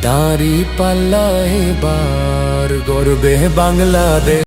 দাঁড়ি পাল্লা এবার গর্বে বাংলাদেশ।